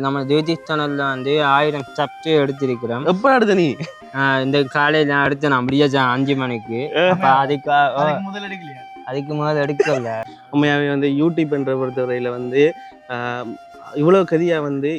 நம்ம ஜோதி சேனல்ல வந்து ஆயிரம் சப்ஸ்ட் எடுத்திருக்கிறோம். எப்ப எடுத்த நீ? இந்த காலையில எடுத்து நான் ஜா- அஞ்சு மணிக்கு. அப்ப அதுக்கு அதுக்கு முதல் எடுக்கலையா? அதுக்கு முதல்ல எடுக்கல. உண்மையாவே வந்து யூடியூப்ன்ற பொறுத்தவரையில வந்து ஆஹ், இவ்வளவு கதியா வந்து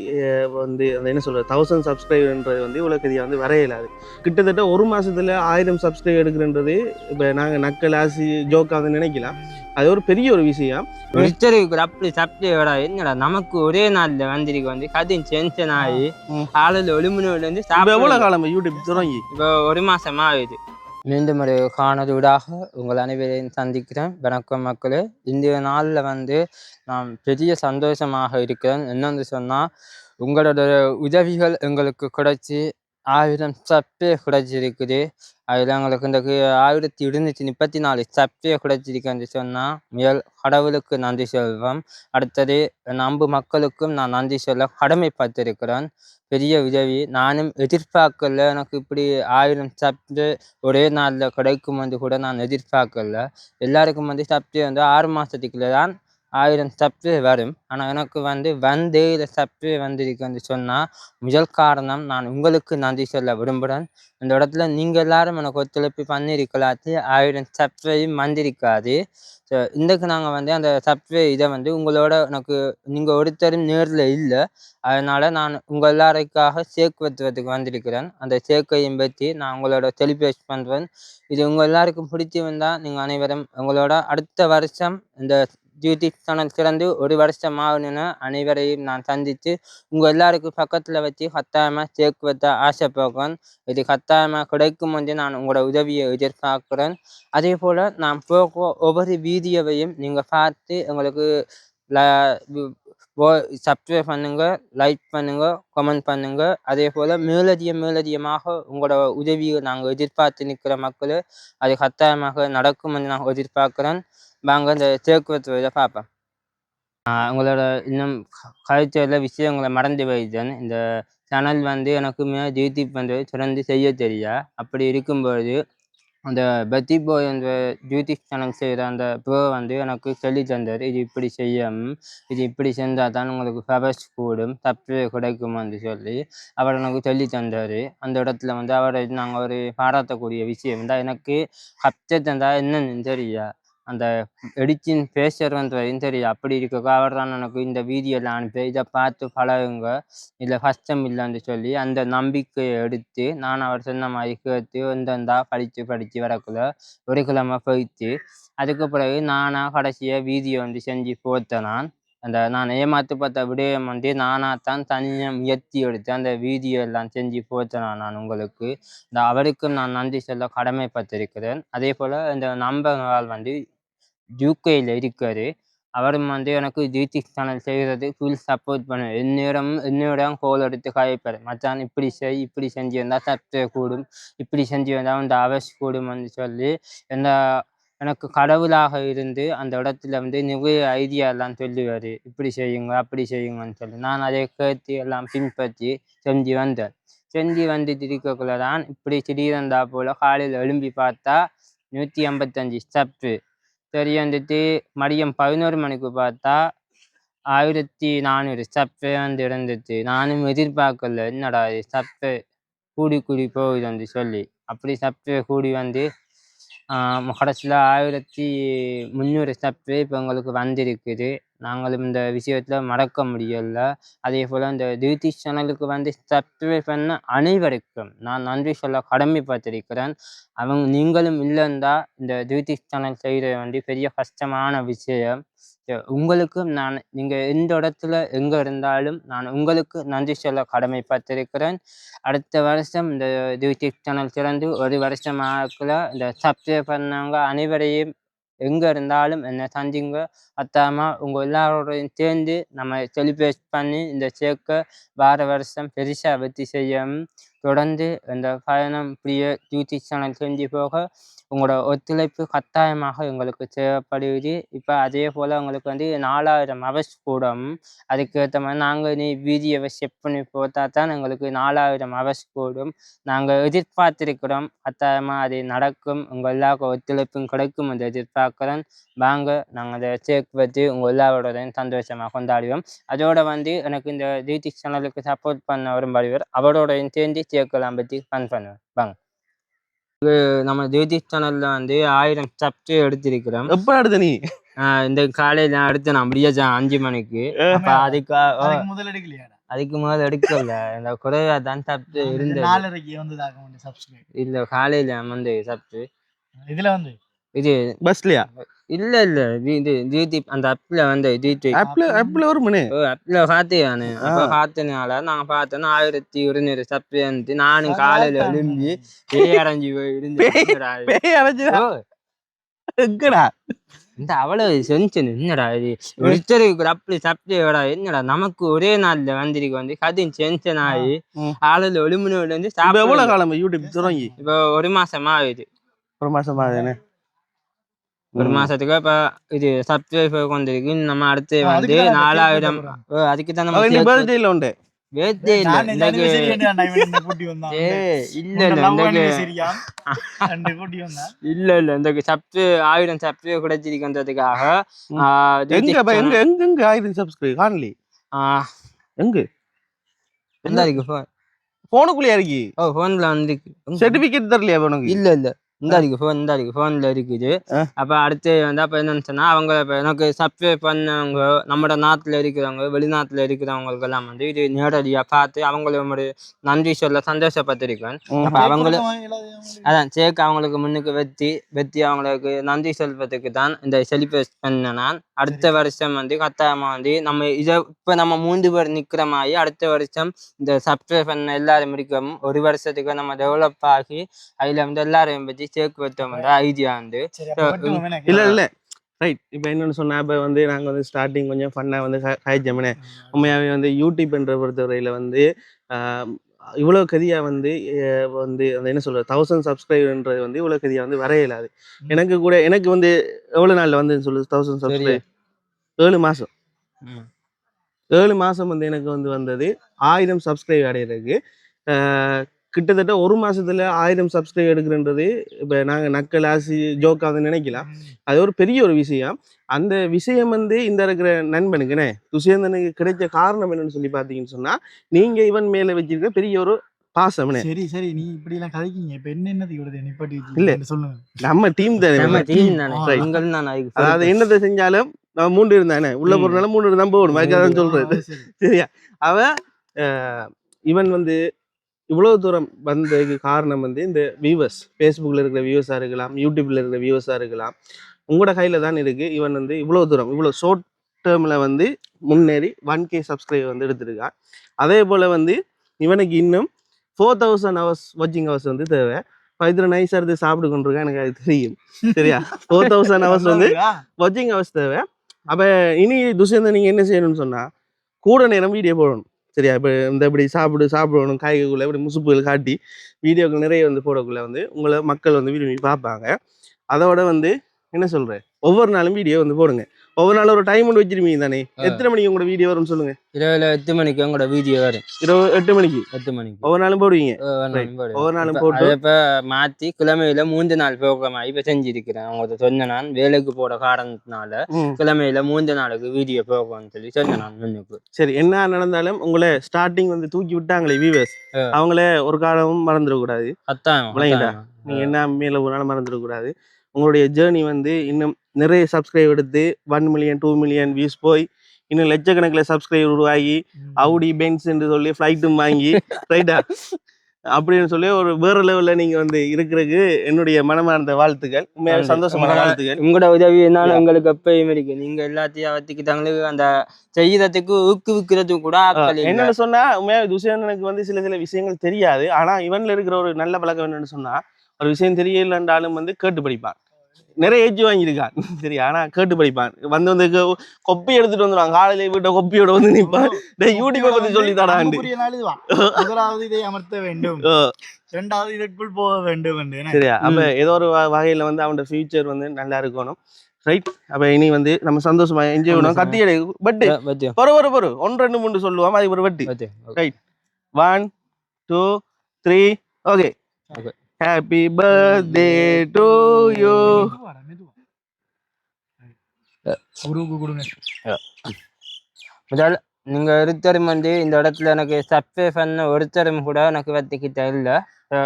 வந்து அந்த என்ன சொல்றது தௌசண்ட் சப்ஸ்கிரைபர்ன்றது வந்து இவ்வளவு கதியா வந்து வரையலாது. கிட்டத்தட்ட ஒரு மாசத்துல ஆயிரம் சப்ஸ்கிரைப் எடுக்கிறன்றது இப்போ நாங்க நக்கல் ஆசி ஜோக்கா வந்து நினைக்கலாம். அது ஒரு பெரிய ஒரு விஷயம். ஒருத்தருக்கு அப்படி சப்ஸ்ட் விட என்னடா நமக்கு ஒரே நாள்ல வந்திருக்கு வந்து கதின் டென்ஷன் ஆகி. காலையில ஒளிமணி வந்து எவ்வளவு காலம் யூடியூப் தொடங்கி? இப்போ ஒரு மாசமா ஆகுது. மீண்டும் ஒரு காணொலியூடாக உங்கள் அனைவரையும் சந்திக்கிறேன். வணக்கம் மக்களே. இன்றைய நாளில் வந்து நான் பெரிய சந்தோஷமாக இருக்கிறேன் என்னென்று சொன்னால் உங்களோட உதவிகள் எங்களுக்கு கிடைச்சி ஆயிரம் சப்பே கிடைச்சிருக்குது அதில் எங்களுக்கு இந்த ஆயிரத்தி இருநூற்றி முப்பத்தி நாலு சப்பே கிடைச்சிருக்குன்னு சொன்னால் முயல் கடவுளுக்கு நன்றி சொல்வோம் அடுத்தது நம்பு மக்களுக்கும் நான் நன்றி சொல்ல கடமைப்பட்டிருக்கிறேன் பெரிய உதவி நானும் எதிர்பார்க்கல எனக்கு இப்படி ஆயிரம் சப்டு ஒரே நாளில் கிடைக்கும் வந்து கூட நான் எதிர்பார்க்கல எல்லாருக்கும் வந்து சப்டு வந்து ஆறு மாதத்துக்குள்ள தான் ஆயிரம் சப்டு வரும். ஆனால் எனக்கு வந்து வந்து இந்த சப்டு வந்திருக்குன்னு சொன்னால் முதல் காரணம் நான் உங்களுக்கு நன்றி சொல்ல விரும்புகிறேன். இந்த இடத்துல நீங்கள் எல்லாரும் எனக்கு ஒத்துழைப்பு பண்ணியிருக்கலாச்சு ஆயிரம் சப்டையும் வந்திருக்காது. ஸோ இன்றைக்கு நாங்கள் வந்து அந்த சப்வே இதை வந்து உங்களோட எனக்கு நீங்கள் ஒருத்தரும் நேரில் இல்லை. அதனால் நான் உங்கள் எல்லாருக்காக சேர்க்குவத்துவத்துக்கு வந்திருக்கிறேன். அந்த சேர்க்கையும் பற்றி நான் உங்களோட டெலிபேஸ் பண்ணுறேன் இது உங்கள் எல்லாருக்கும் பிடிச்சி வந்தால் நீங்கள் அனைவரும் உங்களோட அடுத்த வருஷம் இந்த யூடியூப் சேனல் திறந்து ஒரு வருஷம் ஆகணும்னு அனைவரையும் நான் சந்தித்து உங்கள் எல்லாருக்கும் பக்கத்தில் வச்சு கட்டாயமாக சேர்க்குவத ஆசைப்படுறேன் இது கத்தாயமாக கிடைக்கும் வந்து நான் உங்களோட உதவியை எதிர்பார்க்குறேன். அதே போல் நான் போக ஒவ்வொரு வீடியோவையும் நீங்கள் பார்த்து எங்களுக்கு சப்ஸ்கிரைப் பண்ணுங்க லைக் பண்ணுங்க கமெண்ட் பண்ணுங்க. அதே போல் மேலதிகம் மேலதிகமாக உங்களோட உதவியை நாங்கள் எதிர்பார்த்து நிற்கிற மக்கள் அது கட்டாயமாக நடக்கும் என்று நான் எதிர்பார்க்குறேன். வாங்க இந்த தேக்குவத்து இதை பார்ப்போம் உங்களோட இன்னும் கல்ச்சரில் விஷயங்களை மறந்து போயிட்டேன். இந்த சேனல் வந்து எனக்குமே யூடியூப் வந்து தொடர்ந்து செய்ய தெரியா? அப்படி இருக்கும்பொழுது அந்த பத்தி போய் அந்த யூடியூப் சேனல் செய்கிற அந்த ப்ரோ வந்து எனக்கு சொல்லி தந்தார். இது இப்படி செய்யணும் இது இப்படி செஞ்சால் தான் உங்களுக்கு ஃபெவர்ஸ் கூடும் தப்பு கிடைக்கும்னு சொல்லி அவர் எனக்கு சொல்லி தந்தார். அந்த இடத்துல வந்து அவரை நாங்கள் ஒரு பாராட்டக்கூடிய விஷயம். தான் எனக்கு ஹப்செட் தந்தால் என்னன்னு தெரியா? அந்த எடிச்சின் பேசர் வந்து தெரியும் அப்படி இருக்க அவர் தான் எனக்கு இந்த வீடியோவில் அனுப்பி இதை பார்த்து பழகுங்க. இதில் கஷ்டம் இல்லைன்னு சொல்லி அந்த நம்பிக்கையை எடுத்து நான் அவர் சொன்ன மாதிரி கேட்டு வந்தா படித்து படித்து வரக்குள்ள ஒரு கிழமை போயிட்டு அதுக்கு பிறகு நானாக கடைசியாக வீடியோ வந்து செஞ்சு போட்டேன் நான். அந்த நான் ஏமாத்து பார்த்த விடயம் வந்து நானாக தான் தனியாக முயற்சி எடுத்து அந்த வீடியோ எல்லாம் செஞ்சு போட்டேன் நான் உங்களுக்கு. இந்த அவருக்கும் நான் நன்றி சொல்ல கடமைப்பட்டிருக்கிறேன். அதே போல் இந்த நம்பர்கள் வந்து யூகேயில் இருக்கார். அவரும் வந்து எனக்கு யூடியூப் சேனல் செய்கிறது ஃபுல் சப்போர்ட் பண்ணு என்னிடம் என்னிடம் கோல் எடுத்து காய்ப்பார் மச்சான் இப்படி செய் இப்படி செஞ்சு வந்தால் சத்து கூடும். இப்படி செஞ்சு வந்தால் இந்த அவஸ் வந்து சொல்லி எந்த எனக்கு கடவுளாக இருந்து அந்த இடத்துல வந்து நிறைய ஐடியா எல்லாம் சொல்லுவார். இப்படி செய்யுங்க அப்படி செய்யுங்கன்னு சொல்லி நான் அதை கேட்டு எல்லாம் பின்பற்றி செஞ்சு வந்தேன் செஞ்சு வந்து திரிக்கக்குள்ள தான் இப்படி திடீர்ந்தா போல் காலையில் எழும்பி பார்த்தா நூற்றி ஐம்பத்தஞ்சு ஸ்டெப்பு சரி வந்துட்டு மதியம் பதினோரு மணிக்கு பார்த்தா ஆயிரத்தி நானூறு சப்பே வந்து இருந்துச்சு. நானும் எதிர்பார்க்கல என்னடா இது சப்பே கூடி கூடி போகுது வந்து சொல்லி. அப்படி சப்பே கூடி வந்து கடைசியில் ஆயிரத்தி முந்நூறு சப்பே இப்போ உங்களுக்கு வந்திருக்குது. நாங்களும் இந்த விஷயத்தில் மறக்க முடியல. அதே போல் இந்த டியூட்டி சேனலுக்கு வந்து சப்ஸ்கிரைப் பண்ண அனைவருக்கும் நான் நன்றி சொல்ல கடமைப்பட்டிருக்கிறேன். அவங்க நீங்களும் இல்லைன்னா இந்த டியூட்டி சேனல் செய்கிறது வந்து பெரிய கஷ்டமான விஷயம். உங்களுக்கும் நான் நீங்கள் எந்த இடத்துல எங்கே இருந்தாலும் நான் உங்களுக்கு நன்றி சொல்ல கடமைப்பட்டிருக்கிறேன். அடுத்த வருஷம் இந்த டியூட்டி சேனல் திறந்து ஒரு வருஷம் இந்த சப்ஸ்கிரைப் பண்ணவங்க அனைவரையும் எங்கே இருந்தாலும் என்னை சந்திங்க அத்தாமா உங்கள் எல்லாரோடையும் சேர்ந்து நம்ம செலிப்ரேட் பண்ணி இந்த சேர்க்க வார வருஷம் பெருசாக வெற்றி செய்யணும் தொடர்ந்து இந்த பயணம் பிரிய யூடியூப் சேனல் செஞ்சு போக உங்களோட ஒத்துழைப்பு கட்டாயமாக எங்களுக்கு தேவைப்படுது இப்போ அதே போல் உங்களுக்கு வந்து நாலாயிரம் அவர்ஸ் கூடும். அதுக்கேற்ற மாதிரி நாங்கள் நீ வீடியோவை செட் பண்ணி போட்டால் தான் எங்களுக்கு நாலாயிரம் அவர்ஸ் கூடும். நாங்கள் எதிர்பார்த்திருக்கிறோம். கட்டாயமாக அது நடக்கும். உங்கள் எல்லாருக்கும் ஒத்துழைப்பும் கிடைக்கும் என்று எதிர்பார்க்குறேன். வாங்க நாங்கள் அதை சேர்த்து வச்சு உங்கள் எல்லாரோடையும் சந்தோஷமாக கொண்டாடுவோம். அதோட வந்து எனக்கு இந்த யூடியூப் சேனலுக்கு சப்போர்ட் பண்ண வரும்படிவர் அவரோடையும் சேர்ந்து சேர்க்கலாம் பற்றி ஃபன் பண்ணுவேன். வாங்க. நம்ம யூடியூப் சேனலில் வந்து ஆயிரம் சப்ஸ்கிரைப் எடுத்திருக்கிறோம். எப்ப அடுத்த நீ? ஆஹ் இந்த காலையில் அடுத்து நான் முடிய அஞ்சு மணிக்கு. அப்போ அதுக்கு அதுக்கு முதல்ல எடுக்கலையாடா? அதுக்கு முதல்ல எடுக்கல. இந்த குறைவா தான் சப்ஸ்டு இருந்தது. நாலரைக்கு வந்து சப்ஸ்கிரைப் இல்ல காலையில வந்து சப்ஸ்டு இதுல வந்து இது பஸ்லயா? இல்ல இல்ல. இது- யூடியூப் அந்த அப்ல வந்து யூடியூப் ஆப்ல ஆப்ல ஒரு மணி அப்ல பார்த்தே நானு அப்ப. பார்த்தனால நாங்க பார்த்தோன்னா ஆயிரத்தி இருநூறு சப்ஸ்டு வந்து நானும் காலையில எழும்பி போய் இருந்து பேய் எங்கடா? இந்த அவ்வளவு செஞ்சு என்னடா இது. ஒருத்தருக்கு அப்படி சப்ஸ்டியோட என்னடா? நமக்கு ஒரே நாள்ல வந்திருக்கு வந்து கதின் சென்ஷன் ஆகி. ஆளுல இருந்து இப்ப எவ்வளவு காலம் யூடியூப் தொடங்கி? இப்போ ஒரு மாசமா ஆகுது. ஒரு மாசமா தானே ஒரு மாசத்துக்கு இப்ப இது சப்ஸ்கிரைபர் கொண்டிருக்கு நம்ம அடுத்து வந்து நாலாயிரம் அதுக்கு தான் நம்ம பர்த்டேல உண்டு. birthday இல்ல என்னை இல்ல இல்ல இந்த சப்ஸ்டு ஆயிரம் சப்ஸ்கிரைப் கிடைச்சிருக்கின்றதுக்காக எங்க எங்க எங்க எங்க ஆயிரம் சப்ஸ்கிரைப் காணலி ஆ, எங்க? இந்தா இருக்கு phone. போனுக்குள்ளே இருக்கு ஓ போன்ல வந்து சர்டிபிகேட் தரலையா உனக்கு இல்ல இல்ல. இந்த இருக்கு ஃபோன் இந்த இருக்கு ஃபோன்ல இருக்குது. அப்ப அடுத்து வந்து அப்ப என்னன்னு சொன்னா அவங்க இப்ப எனக்கு சப்ஸ்கிரைப் பண்ணவங்க நம்ம நாட்டுல இருக்கிறவங்க வெளிநாட்டுல இருக்கிறவங்களுக்கு எல்லாம் வந்து இது நேரடியா பார்த்து அவங்களோட நன்றி சொல்ல சந்தோஷப்பட்டிருக்கேன். அப்ப அவங்கள கொடுத்தவன் எல்லாத்தையும் அதான் சேக் அவங்களுக்கு முன்னுக்கு வெத்தி வெத்தி அவங்களுக்கு நன்றி சொல்வதற்கு தான் இந்த செலிப்ரேட் பண்ண நான். அடுத்த வருஷம் வந்து கட்டாயமா வந்து நம்ம இதை இப்ப நம்ம மூன்று பேர் நிக்கிற மாதிரி அடுத்த வருஷம் இந்த சப்ஸ்கிரைப் பண்ண எல்லாரும் இருக்கும் ஒரு வருஷத்துக்கு நம்ம டெவலப் ஆகி அதுல வந்து எல்லாரையும் பற்றி சேர்க்கு வைத்தோம் ஐடியா வந்து வெட்டுவோம் எனக்கு. இல்ல இல்ல. ரைட் இப்போ என்னன்னு சொன்னா இப்போ வந்து நாங்க வந்து ஸ்டார்டிங் கொஞ்சம் ஃபன்னா வந்து காய்ச்சமனே உண்மையாவே வந்து யூடியூப்ன்ற பொறுத்தவரையில வந்து ஆஹ், இவ்வளவு கதியா வந்து வந்து அந்த என்ன சொல்றது தௌசண்ட் சப்ஸ்கிரைபர்ன்றது வந்து இவ்வளவு கதியா வந்து வரையலாது. எனக்கு கூட எனக்கு வந்து எவ்வளவு நாள்ல வந்து சொல்லு தௌசண்ட் சப்ஸ்கிரைப் ஏழு மாசம். ஏழு மாசம் வந்து எனக்கு வந்து வந்தது ஆயிரம் சப்ஸ்கிரைப் அடையிறதுக்கு கிட்டத்தட்ட ஒரு மாசத்துல ஆயிரம் சப்ஸ்கிரைப் எடுக்கிறன்றது இப்போ நாங்க நக்கல் ஆசி வந்து நினைக்கலாம் அது ஒரு பெரிய ஒரு விஷயம். அந்த விஷயம் வந்து இந்த இருக்கிற நண்பனுக்குனே துஷேந்தனுக்கு கிடைச்ச காரணம் என்னன்னு சொல்லி பார்த்தீங்கன்னு சொன்னா நீங்க இவன் மேல வச்சிருக்க பெரிய ஒரு பாசம்னே. சரி சரி. நீ இப்படி எல்லாம் கதைக்கீங்க. இப்ப என்ன என்னதுக்கு விடுது நிப்பாட்டி இல்ல. சொல்லுங்க. நம்ம டீம் தானே. நம்ம. டீம் தானே. நீங்கள் தான். அதாவது. என்னத்தை செஞ்சாலும் நம்ம மூன்று இருந்தானே உள்ள. போறதுனால மூன்று இருந்தா போகணும். அதுக்காக சொல்றது. சரி. சரியா? அவன் இவன் வந்து இவ்வளவு தூரம் வந்ததுக்கு காரணம் வந்து இந்த வியூவர்ஸ் ஃபேஸ்புக்கில் இருக்கிற வியூவர்ஸாக இருக்கலாம் யூடியூப்ல இருக்கிற வியூவர்ஸாக இருக்கலாம். உங்களோட கையில் தான் இருக்கு. இவன் வந்து இவ்வளோ தூரம் இவ்வளோ ஷார்ட் டேர்மில் வந்து முன்னேறி ஒன் கே சப்ஸ்கிரைப் வந்து எடுத்திருக்கான் அதே போல் வந்து இவனுக்கு இன்னும் ஃபோர் தௌசண்ட் ஹவர்ஸ் வாட்சிங் ஹவர்ஸ் வந்து தேவை. பைத்திர நைஸாக எடுத்து சாப்பிட்டு கொண்டிருக்கான் எனக்கு அது தெரியும். சரியா? ஃபோர் தௌசண்ட் ஹவர்ஸ் வந்து? வாட்சிங் ஹவர்ஸ் தேவை. அப்போ இனி துஷ்யந்தன் நீங்கள் என்ன செய்யணும்னு சொன்னால் கூட நேரம் வீடியோ போடணும். சரியா? இப்போ இந்த இப்படி சாப்பிடு சாப்பிடணும் காய்கறிக்குள்ள இப்படி முசுப்புகள் காட்டி வீடியோக்கள் நிறைய வந்து போடக்குள்ளே வந்து உங்களை மக்கள் வந்து விரும்பி பார்ப்பாங்க. அதோட வந்து என்ன சொல்கிறேன் ஒவ்வொரு நாளும் வீடியோ வந்து போடுங்க. ஒவ்வொரு நாளும் ஒரு டைம் ஒன்று வச்சிருப்பீங்க தானே. எத்தனை மணிக்கு உங்களோட வீடியோ வரும்னு சொல்லுங்க. இரவுல எட்டு மணிக்கு உங்களோட வீடியோ வரும். இருபது எட்டு மணிக்கு? எட்டு மணிக்கு. ஒவ்வொரு நாளும் போடுவீங்க? ஒவ்வொரு. நாளும் போட்டு- இப்ப மாத்தி கிழமையில மூன்று நாள் ப்ரோக்ராம் இப்ப செஞ்சிருக்கிறேன். அவங்க சொன்ன நான் வேலைக்கு போற காரணத்தினால. கிழமையில மூன்று நாளுக்கு வீடியோ ப்ரோக்ராம் சொல்லி சொன்னேன் நான் முன்னுக்கு. சரி என்ன நடந்தாலும் உங்களை ஸ்டார்டிங் வந்து தூக்கி விட்டாங்களே வியூவர்ஸ். அவங்கள ஒரு காலமும் மறந்துடக்கூடாது. அத்தான் விளங்கிட்டா? நீங்க என்ன மேல ஒரு நாள் மறந்துடக்கூடாது. உங்களுடைய ஜேர்னி வந்து இன்னும் நிறைய சப்ஸ்கிரைப் எடுத்து one million two million views போய் இன்னும் லட்சக்கணக்கில் சப்ஸ்கிரைப் உருவாகி அவுடி பென்ஸ் என்று சொல்லி ஃப்ளைட்டும் வாங்கி ரைட்டா அப்படின்னு சொல்லி ஒரு வேற லெவல்ல நீங்க வந்து இருக்கிறதுக்கு என்னுடைய மனமார்ந்த வாழ்த்துக்கள். உண்மையாக. சந்தோஷமான வாழ்த்துக்கள். உங்களோட உதவி என்னால எங்களுக்கு எப்பயும் இருக்கு நீங்க எல்லாத்தையும் அவத்திக்கிட்டாங்களுக்கு அந்த செய்யறதுக்கு ஊக்குவிக்கிறதுக்கு கூட. என்னன்னு சொன்னா உண்மையாக துஷேந்தனுக்கு வந்து சில சில விஷயங்கள் தெரியாது. ஆனா இவன்ல இருக்கிற ஒரு நல்ல பழக்கம் என்னன்னு சொன்னா ஒரு விஷயம் தெரியலன்றாலும் வந்து கேட்டு படிப்பான். நிறைய ஏஜ் வாங்கியிருக்கான். சரி ஆனா கேட்டு படிப்பான். வந்து வந்து கொப்பி எடுத்துட்டு வந்துடுவான் காலையில வீட்டை கொப்பியோட வந்து நிப்பான். டேய் யூடியூப்பை பத்தி சொல்லி இதுவா முதலாவது இதை அமர்த்த வேண்டும். இரண்டாவது இதற்குள் போக வேண்டும் என்று? சரியா? அப்ப ஏதோ ஒரு வகையில வந்து அவனோட ஃபியூச்சர் வந்து நல்லா இருக்கணும். ரைட் அப்ப இனி வந்து நம்ம சந்தோஷமா என்ஜாய் பண்ணுவோம் கத்தி எடு. பட் பத்தி பொறு பொறு பொறு. ஒன்று ரெண்டு மூணு சொல்லுவோம். அது ஒரு வட்டி. பத்தி one two three okay Okay. Happy birthday to you. குருவுக்கு கொடுங்க ஒருத்தரும் வந்து இந்த இடத்துல எனக்கு சப்ஸ்கிரை பண்ண ஒருத்தரும் கூட எனக்கு வத்திக்கிட்ட இல்லை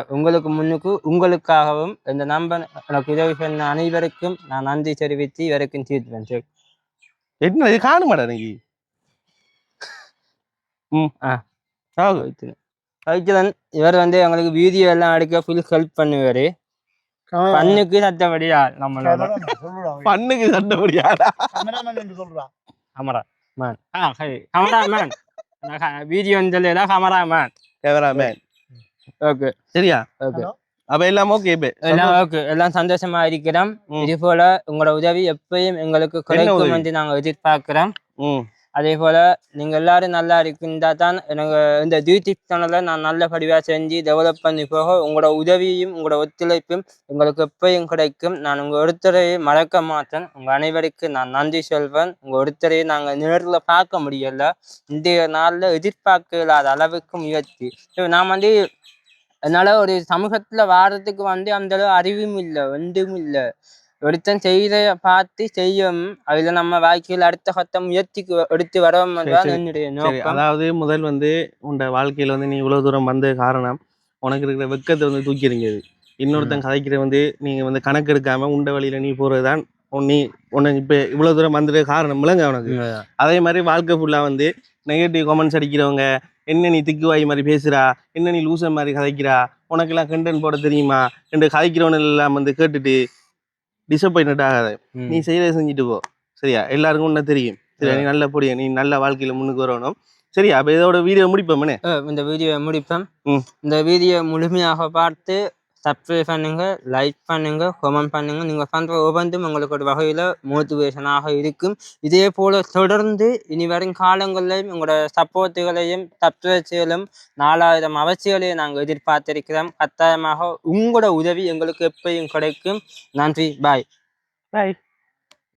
உங்களுக்கு முன்னுக்கு உங்களுக்காகவும் இந்த நம்பர் எனக்கு உதவி பண்ண அனைவருக்கும் நான் நன்றி தெரிவித்து இவருக்கும் தீர்ப்பேன் சரி என்ன இது காணுமாடா இன்னைக்கு ம் ஆ. ஆகு. வைக்கிறன் இவர் வந்து எங்களுக்கு வீடியோ எல்லாம் எடுக்க ஃபுல் ஹெல்ப் பண்ணுவாரு. பண்ணுக்கு சத்தபடியா நம்மளோட. பண்ணுக்கு சொல்றா. கேமரா மேன் ஆ சரி. கேமரா மேன் சொல்லல கேமரா மேன் கேமராமேன் ஓகே. சரியா? ஓகே. அப்ப எல்லாம் ஓகே எல்லாம் ஓகே எல்லாம் சந்தோஷமா இருக்கிறோம். இது போல உங்களோட உதவி எப்பயும் எங்களுக்கு கிடைக்கும்? என்று நாங்க எதிர்பார்க்கிறோம். ம். அதே போல நீங்க எல்லாரும் நல்லா இருக்கின்றா தான் எனக்கு இந்த யூடியூப் சேனலை நான் நல்லபடியாக செஞ்சு டெவலப் பண்ணி போக உங்களோட உதவியும் உங்களோட ஒத்துழைப்பும் எங்களுக்கு எப்பயும் கிடைக்கும். நான் உங்க ஒருத்தரையும் மறக்க மாட்டேன். உங்க அனைவருக்கும் நான் நன்றி சொல்வேன். உங்க ஒருத்தரையும் நாங்க நேரில் பார்க்க முடியல. இன்றைய நாள்ல எதிர்பார்க்க இல்லாத அளவுக்கு முயற்சி. நான் வந்து என்னால ஒரு சமூகத்துல வாடுறதுக்கு வந்து அந்த அளவு அறிவும் இல்லை ஒன்றும் இல்லை. ஒருத்தன் செய்த பார்த்து செய்யும் அதுல நம்ம வாழ்க்கையில அடுத்த கட்ட முயற்சிக்கு எடுத்து வரோம் அதாவது முதல் வந்து உன்னோட வாழ்க்கையில வந்து நீ இவ்வளவு தூரம் வந்த காரணம் உனக்கு இருக்கிற வெக்கத்தை வந்து தூக்கி எறிஞ்சது இன்னொருத்தன் கதைக்கிற வந்து நீங்க வந்து கணக்கு எடுக்காம உண்ட வழியில நீ போறதுதான் உன் நீ உன்னை இப்ப இவ்வளவு தூரம் வந்துட்டு காரணம் விளங்க உனக்கு அதே மாதிரி வாழ்க்கை ஃபுல்லா வந்து நெகட்டிவ் கமெண்ட்ஸ் அடிக்கிறவங்க என்ன நீ திக்குவாய் மாதிரி பேசுறா என்ன நீ லூசர் மாதிரி கதைக்கிறா உனக்கெல்லாம் கண்டென்ட் போட தெரியுமா என்று கதைக்கிறவன் எல்லாம் வந்து கேட்டுட்டு டிசப்பாயின்ட் ஆகாத. நீ செய்யறதை செஞ்சுட்டு போ. சரியா? எல்லாருக்கும் உன்ன தெரியும். சரியா நீ நல்ல பொடிய? நீ நல்ல வாழ்க்கையில முன்னுக்கு வரணும். சரியா? அப்ப இதோட வீடியோ முடிப்போமே இந்த வீடியோ முடிப்பேன். இந்த வீடியோ முழுமையாக பார்த்து சப்ஸ்கிரைப் பண்ணுங்கள் லைக் பண்ணுங்கள் கமெண்ட் பண்ணுங்கள் நீங்கள் பண்ணுற ஒவ்வொன்றும் உங்களுக்கு ஒரு வகையில் மோட்டிவேஷனாக இருக்கும். இதே போல் தொடர்ந்து இனி வரும் காலங்களிலும் உங்களோட சப்போர்ட்டுகளையும் சப்ஸ்கிரைப்ஸுகளும் நாலாயிரம் அவசியங்களையும் நாங்கள் எதிர்பார்த்திருக்கிறோம். கட்டாயமாக உங்களோட உதவி எங்களுக்கு எப்பயும் கிடைக்கும். நன்றி. பாய் பாய்